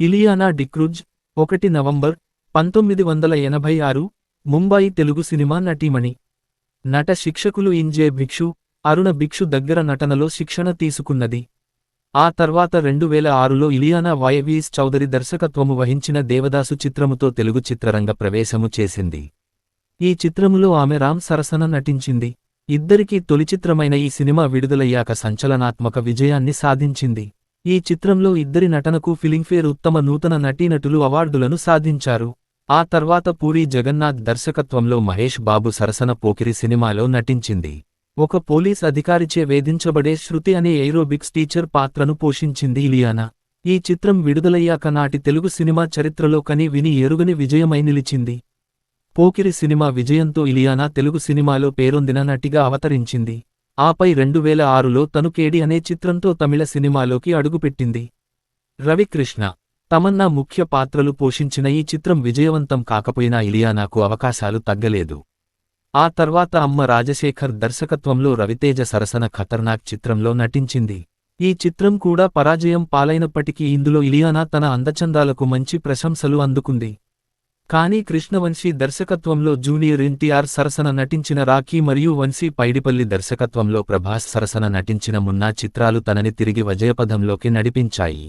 ఇలియానా డిక్రూజ్ ఒకటి నవంబర్ పంతొమ్మిది వందల ఎనభై ఆరు ముంబాయి తెలుగు సినిమా నటీమణి. నట శిక్షకులు ఇంజే భిక్షు అరుణ భిక్షు దగ్గర నటనలో శిక్షణ తీసుకున్నది. ఆ తర్వాత రెండు వేల ఆరులో ఇలియానా వైవీస్ చౌదరి దర్శకత్వము వహించిన దేవదాసు చిత్రముతో తెలుగు చిత్రరంగ ప్రవేశము చేసింది. ఈ చిత్రములో ఆమె రామ్ సరసన నటించింది. ఇద్దరికీ తొలి చిత్రమైన ఈ సినిమా విడుదలయ్యాక సంచలనాత్మక విజయాన్ని సాధించింది. ఈ చిత్రంలో ఇద్దరి నటనకు ఫిలింఫేర్ ఉత్తమ నూతన నటీనటులు అవార్డులను సాధించారు. ఆ తర్వాత పూరి జగన్నాథ్ దర్శకత్వంలో మహేష్ బాబు సరసన పోకిరి సినిమాలో నటించింది. ఒక పోలీస్ అధికారిచే వేధించబడే శృతి అనే ఏరోబిక్స్ టీచర్ పాత్రను పోషించింది ఇలియానా. ఈ చిత్రం విడుదలయ్యాక నాటి తెలుగు సినిమా చరిత్రలో కని విని ఎరుగని విజయమై నిలిచింది. పోకిరి సినిమా విజయంతో ఇలియానా తెలుగు సినిమాలో పేరొందిన నటిగా అవతరించింది. ఆపై రెండు వేల ఆరులో తనుకేడి అనే చిత్రంతో తమిళ సినిమాలోకి అడుగుపెట్టింది. రవికృష్ణ తమన్నా ముఖ్య పాత్రలు పోషించిన ఈ చిత్రం విజయవంతం కాకపోయినా ఇలియానాకు అవకాశాలు తగ్గలేదు. ఆ తర్వాత అమ్మ రాజశేఖర్ దర్శకత్వంలో రవితేజ సరసన ఖతర్నాక్ చిత్రంలో నటించింది. ఈ చిత్రం కూడా పరాజయం పాలైనప్పటికీ ఇందులో ఇలియానా తన అందచందాలకు మంచి ప్రశంసలు అందుకుంది. కానీ కృష్ణవంశీ దర్శకత్వంలో జూనియర్ ఎన్టీఆర్ సరసన నటించిన రాఖీ మరియు వంశీ పైడిపల్లి దర్శకత్వంలో ప్రభాస్ సరసన నటించిన మున్నా చిత్రాలు తనని తిరిగి విజయపథంలోకి నడిపించాయి.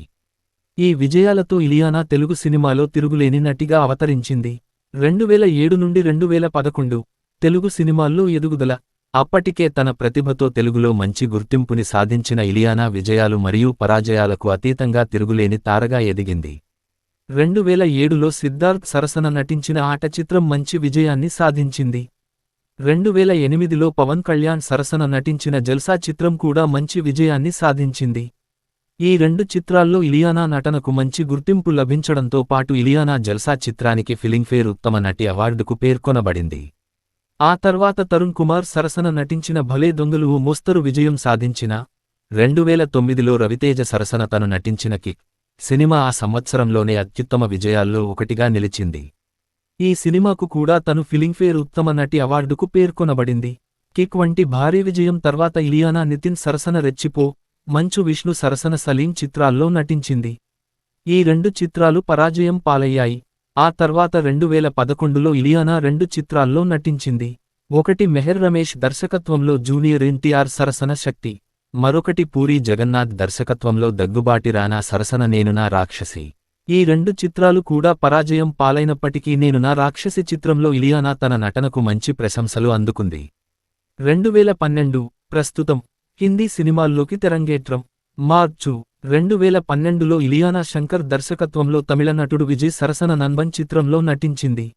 ఈ విజయాలతో ఇలియానా తెలుగు సినిమాలో తిరుగులేని నటిగా అవతరించింది. రెండువేల ఏడు నుండి రెండువేల పదకొండు తెలుగు సినిమాల్లో ఎదుగుదల. అప్పటికే తన ప్రతిభతో తెలుగులో మంచి గుర్తింపుని సాధించిన ఇలియానా విజయాలు మరియు పరాజయాలకు అతీతంగా తిరుగులేని తారగా ఎదిగింది. రెండు వేల ఏడులో సిద్ధార్థ్ సరసన నటించిన ఆట చిత్రం మంచి విజయాన్ని సాధించింది. రెండు వేల ఎనిమిదిలో పవన్ కళ్యాణ్ సరసన నటించిన జల్సా చిత్రం కూడా మంచి విజయాన్ని సాధించింది. ఈ రెండు చిత్రాల్లో ఇలియానా నటనకు మంచి గుర్తింపు లభించడంతో పాటు ఇలియానా జల్సా చిత్రానికి ఫిలింఫేర్ ఉత్తమ నటి అవార్డుకు పేర్కొనబడింది. ఆ తర్వాత తరుణ్ కుమార్ సరసన నటించిన భలే దొంగలు మోస్తరు విజయం సాధించిన. రెండు వేల తొమ్మిదిలో రవితేజ సరసన తను నటించిన కిక్ సినిమా ఆ సంవత్సరంలోనే అత్యుత్తమ విజయాల్లో ఒకటిగా నిలిచింది. ఈ సినిమాకు కూడా తను ఫిలింఫేర్ ఉత్తమ నటి అవార్డుకు పేర్కొనబడింది. కిక్ వంటి భారీ విజయం తర్వాత ఇలియానా నితిన్ సరసన రెచ్చిపో మంచు విష్ణు సరసన సలీం చిత్రాల్లో నటించింది. ఈ రెండు చిత్రాలు పరాజయం పాలయ్యాయి. ఆ తర్వాత రెండు వేల పదకొండులో ఇలియానా రెండు చిత్రాల్లో నటించింది. ఒకటి మెహర్ రమేష్ దర్శకత్వంలో జూనియర్ ఎన్టీఆర్ సరసన శక్తి. మరొకటి పూరీ జగన్నాథ్ దర్శకత్వంలో దగ్గుబాటి రానా సరసన నేనునా రాక్షసి. ఈ రెండు చిత్రాలు కూడా పరాజయం పాలైనప్పటికీ నేనునా రాక్షసి చిత్రంలో ఇలియానా తన నటనకు మంచి ప్రశంసలు అందుకుంది. రెండువేల పన్నెండు ప్రస్తుతం హిందీ సినిమాల్లోకి తెరంగేట్రం మార్చు రెండు వేల పన్నెండులో ఇలియానా శంకర్ దర్శకత్వంలో తమిళ నటుడు విజయ్ సరసన నన్బన్ చిత్రంలో నటించింది.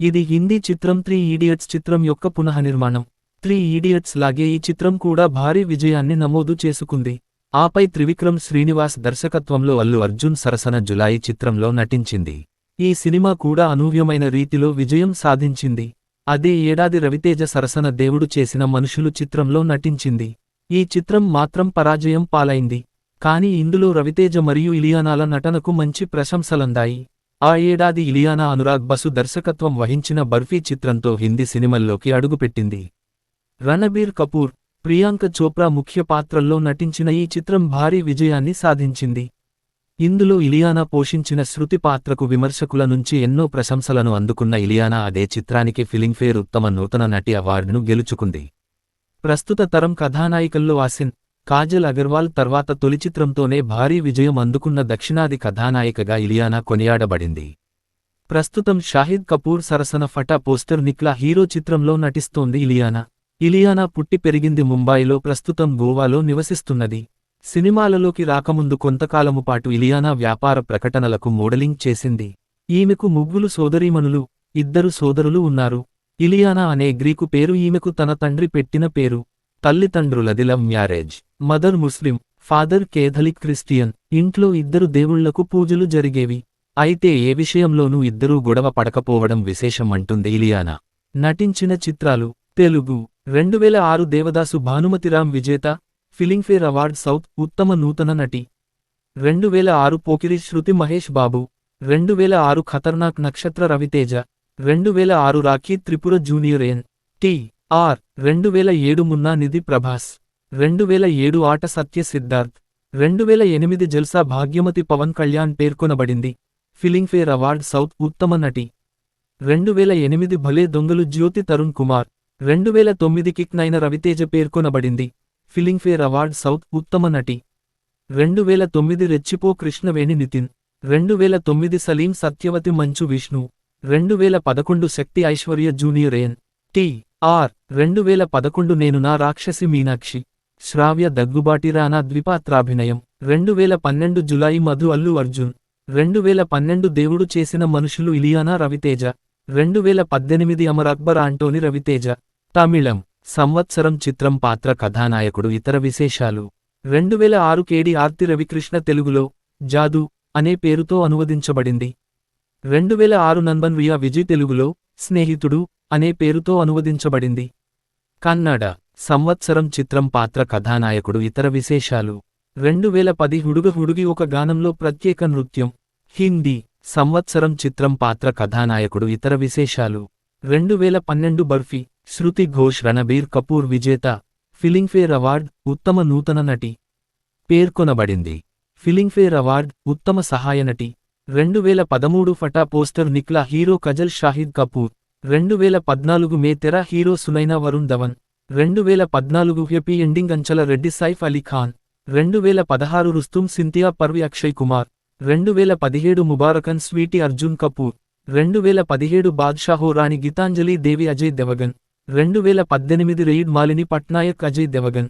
ఇది హిందీ చిత్రం త్రీ ఈడియట్స్ చిత్రం యొక్క పునఃనిర్మాణం. త్రీ ఈడియట్స్ లాగే ఈ చిత్రం కూడా భారీ విజయాన్ని నమోదు చేసుకుంది. ఆపై త్రివిక్రమ్ శ్రీనివాస్ దర్శకత్వంలో అల్లు అర్జున్ సరసన జులాయి చిత్రంలో నటించింది. ఈ సినిమా కూడా అనూహ్యమైన రీతిలో విజయం సాధించింది. అదే ఏడాది రవితేజ సరసన దేవుడు చేసిన మనుషులు చిత్రంలో నటించింది. ఈ చిత్రం మాత్రం పరాజయం పాలైంది. కానీ ఇందులో రవితేజ మరియు ఇలియానాల నటనకు మంచి ప్రశంసలందాయి. ఆ ఏడాది ఇలియానా అనురాగ్ బసు దర్శకత్వం వహించిన బర్ఫీ చిత్రంతో హిందీ సినిమల్లోకి అడుగుపెట్టింది. రణబీర్ కపూర్ ప్రియాంక చోప్రా ముఖ్య పాత్రల్లో నటించిన ఈ చిత్రం భారీ విజయాన్ని సాధించింది. ఇందులో ఇలియానా పోషించిన శృతి పాత్రకు విమర్శకుల నుంచి ఎన్నో ప్రశంసలను అందుకున్న ఇలియానా అదే చిత్రానికి ఫిలింఫేర్ ఉత్తమ నూతన నటి అవార్డును గెలుచుకుంది. ప్రస్తుత తరం కథానాయికల్లో ఆసిన్ కాజల్ అగర్వాల్ తర్వాత తొలి చిత్రంతోనే భారీ విజయం అందుకున్న దక్షిణాది కథానాయికగా ఇలియానా కొనియాడబడింది. ప్రస్తుతం షాహిద్ కపూర్ సరసన ఫటా పోస్టర్ నిక్లా హీరో చిత్రంలో నటిస్తోంది ఇలియానా. ఇలియానా పుట్టి పెరిగింది ముంబాయిలో ప్రస్తుతం గోవాలో నివసిస్తున్నది. సినిమాలలోకి రాకముందు కొంతకాలము పాటు ఇలియానా వ్యాపార ప్రకటనలకు మోడలింగ్ చేసింది. ఈమెకు ముగ్గులు సోదరీమణులు ఇద్దరు సోదరులు ఉన్నారు. ఇలియానా అనే గ్రీకు పేరు ఈమెకు తన తండ్రి పెట్టిన పేరు తల్లిదండ్రులది love marriage. Mother Muslim father Catholic Christian ఇంట్లో ఇద్దరు దేవుళ్ళకు పూజలు జరిగేవి. అయితే ఏ విషయంలోనూ ఇద్దరూ గొడవ పడకపోవడం విశేషం అంటుంది ఇలియానా. నటించిన చిత్రాలు తెలుగు రెండువేల ఆరు దేవదాసు భానుమతిరామ్ విజేత ఫిలింఫేర్ అవార్డ్ సౌత్ ఉత్తమ నూతన నటి. రెండువేల ఆరు పోకిరి శృతి మహేష్ బాబు రెండువేల ఆరు ఖతర్నాక్ నక్షత్ర రవితేజ రెండువేల ఆరు Rakhi Tripura junior N. T. R. రెండువేల ఏడు మున్నా నిధి ప్రభాస్ రెండువేల ఏడు ఆట సత్య సిద్ధార్థ్ రెండువేల ఎనిమిది జల్సా భాగ్యమతి పవన్ కళ్యాణ్ పేర్కొనబడింది ఫిలింఫేర్ అవార్డ్ సౌత్ ఉత్తమ నటి. రెండువేల ఎనిమిది భలే దొంగలు జ్యోతి తరుణ్ కుమార్ రెండువేల తొమ్మిది కిక్ నైన రవితేజ పేర్కొనబడింది. ఫిలింగ్ఫేర్ అవార్డ్ సౌత్ ఉత్తమ నటి. రెండువేల తొమ్మిది రెచ్చిపో కృష్ణవేణి నితిన్. రెండువేల తొమ్మిది సలీం సత్యవతి మంచు విష్ణు. రెండువేల పదకొండు Shakti Aishwarya junior N. T. R. రెండువేల పదకొండు నేను నా రాక్షసి మీనాక్షి. శ్రావ్య దగ్గుబాటి రానా ద్విపాత్రాభినయం. రెండువేల పన్నెండు జులై మధు అల్లు అర్జున్. రెండువేల పన్నెండు దేవుడు చేసిన మనుషులు ఇలియానా రవితేజ. రెండువేల పద్దెనిమిది అమర్ అక్బర్ ఆంటోని రవితేజ తమిళం సంవత్సరం చిత్రం పాత్ర కథానాయకుడు ఇతర విశేషాలు. రెండువేల ఆరు కేడి ఆర్తి రవికృష్ణ తెలుగులో జాదు అనే పేరుతో అనువదించబడింది. రెండువేల ఆరు నంబన్ వియా విజయ్ తెలుగులో స్నేహితుడు అనే పేరుతో అనువదించబడింది. కన్నడ సంవత్సరం చిత్రం పాత్ర కథానాయకుడు ఇతర విశేషాలు. రెండువేల పది హుడుగ హుడుగి ఒక గానంలో ప్రత్యేక నృత్యం హిందీ సంవత్సరం చిత్రం పాత్ర కథానాయకుడు ఇతర విశేషాలు. రెండువేల పన్నెండు బర్ఫీ శృతి ఘోష్ రణబీర్ కపూర్ విజేత ఫిలింగ్ఫేర్ అవార్డ్ ఉత్తమ నూతన నటి. పేర్కొనబడింది. ఫిలింగ్ఫేర్ అవార్డ్ ఉత్తమ సహాయ నటి. రెండువేల పదమూడు ఫటా పోస్టర్ నిక్లా హీరో కజల్ షాహిద్ కపూర్. రెండువేల పద్నాలుగు మే తెర హీరో సునైనా వరుణ్ ధవన్. రెండువేల పద్నాలుగు హ్యపీ ఎండింగ్ అంచల రెడ్డి సైఫ్ అలీ ఖాన్. రెండు వేల పదహారు రుస్తుం సింథియా పర్వి అక్షయ్ కుమార్. రెండు వేల పదిహేడు ముబారకన్ స్వీటీ అర్జున్ కపూర్ రెండు వేల పదిహేడు బాద్షాహో రాణి గీతాంజలి దేవి అజయ్ దెవగన్ రెండువేల పద్దెనిమిది రెయిడ్ మాలిని పట్నాయక్ అజయ్ దెవగన్.